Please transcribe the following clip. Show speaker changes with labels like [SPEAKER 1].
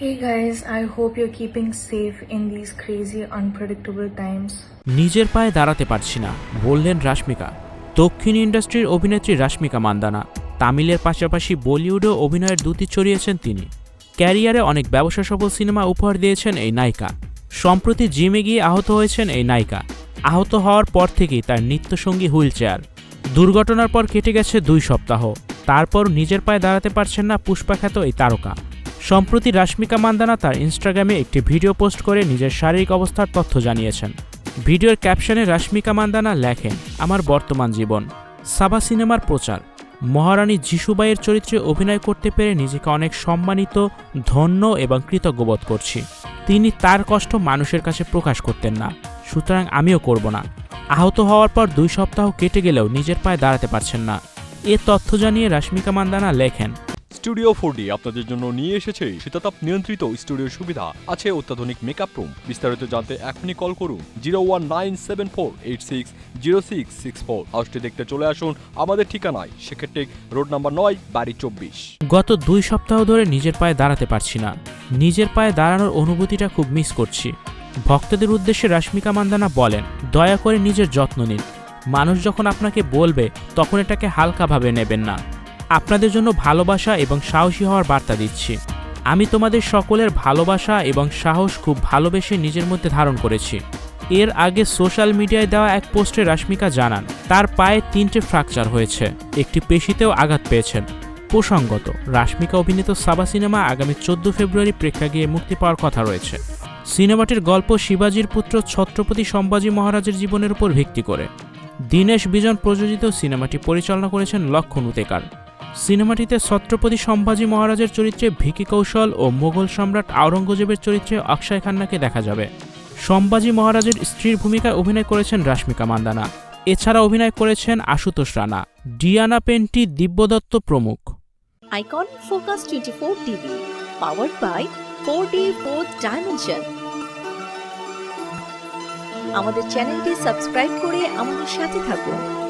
[SPEAKER 1] Hey guys, I hope you're keeping safe in these crazy, unpredictable.
[SPEAKER 2] নিজের পায়ে দাঁড়াতে পারছি না বললেন রাশ্মিকা। দক্ষিণ ইন্ডাস্ট্রির অভিনেত্রী রাশ্মিকা মান্দানা। তামিলের পাশাপাশি বলিউডেও অভিনয়ের দুটি ছড়িয়েছেন তিনি। ক্যারিয়ারে অনেক ব্যবসা সফল সিনেমা উপহার দিয়েছেন এই নায়িকা। সম্প্রতি জিমে গিয়ে আহত হয়েছেন এই নায়িকা। আহত হওয়ার পর থেকেই তার নিত্যসঙ্গী হুইল চেয়ার দুর্ঘটনার পর কেটে গেছে দুই সপ্তাহ। তারপর নিজের পায়ে দাঁড়াতে পারছেন না পুষ্পাখ্যাত এই তারকা। সম্প্রতি রাশ্মিকা মান্দানা তার ইনস্টাগ্রামে একটি ভিডিও পোস্ট করে নিজের শারীরিক অবস্থার তথ্য জানিয়েছেন। ভিডিওর ক্যাপশনে রাশ্মিকা মান্দানা লেখেন, আমার বর্তমান জীবন। সাবা সিনেমার প্রচার। মহারানী যিশুবাইয়ের চরিত্রে অভিনয় করতে পেরে নিজেকে অনেক সম্মানিত, ধন্য এবং কৃতজ্ঞ বোধ করছি। তিনি তার কষ্ট মানুষের কাছে প্রকাশ করতেন না। সুতরাং আমিও করব না। আহত হওয়ার পর দুই সপ্তাহ কেটে গেলেও নিজের পায়ে দাঁড়াতে পারছেন না। এ তথ্য জানিয়ে রাশ্মিকা মান্দানা লেখেন
[SPEAKER 3] স্টুডিও ফোর আপনাদের জন্য নিয়ে এসেছে শীতাতাপ নিয়ন্ত্রিত স্টুডিও সুবিধা। আছে অত্যাধুনিক মেকআপ রুম বিস্তারিত জানতে এখনই কল করুন zero one nine seven four eight six zero six six four হাউসটি দেখতে চলে আসুন আমাদের ঠিকানায়। সেক্ষেত্রে রোড নাম্বার নয়, বাড়ি চব্বিশ।
[SPEAKER 2] গত দুই সপ্তাহ ধরে নিজের পায়ে দাঁড়াতে পারছি না। নিজের পায়ে দাঁড়ানোর অনুভূতিটা খুব মিস করছি। ভক্তদের উদ্দেশ্যে রাশ্মিকা মান্দানা বলেন, দয়া করে নিজের যত্ন নিন। মানুষ যখন আপনাকে বলবে, তখন এটাকে হালকাভাবে নেবেন না। আপনাদের জন্য ভালোবাসা এবং সাহসী হওয়ার বার্তা দিচ্ছি। আমি তোমাদের সকলের ভালোবাসা এবং সাহস খুব ভালোবেসে নিজের মধ্যে ধারণ করেছি। এর আগে সোশ্যাল মিডিয়ায় দেওয়া এক পোস্টে রাশ্মিকা জানান, তার পায়ে তিনটে ফ্র্যাকচার হয়েছে, একটি পেশিতেও আঘাত পেয়েছেন। প্রসঙ্গত, রাশ্মিকা অভিনীত সাবা সিনেমা আগামী চোদ্দ ফেব্রুয়ারি প্রেক্ষাগৃহে মুক্তি পাওয়ার কথা রয়েছে। সিনেমাটির গল্প শিবাজির পুত্র ছত্রপতি সম্ভাজি মহারাজের জীবনের উপর ভিত্তি করে। দীনেশ বিজন প্রযোজিত সিনেমাটি পরিচালনা করেছেন লক্ষণ উতেকার। সিনেমাটিতে ছত্রপতি সম্ভাজি মহারাজের চরিত্রে ভিকি কৌশল ও মোগল সম্রাট আওরঙ্গজেবের চরিত্রে অক্ষয় খান্নাকে দেখা যাবে। সম্ভাজি মহারাজের স্ত্রীর ভূমিকায় অভিনয় করেছেন রাশ্মিকা মান্দানা। এছাড়া অভিনয় করেছেন আশুতোষ রানা। ডিয়ানা পেন্টি দিব্যদত্ত প্রমুখ।
[SPEAKER 4] Icon Focus 24 TV, powered by 4D 4th Dimension. আমাদের চ্যানেলটি সাবস্ক্রাইব করে আমাদের সাথে থাকুন।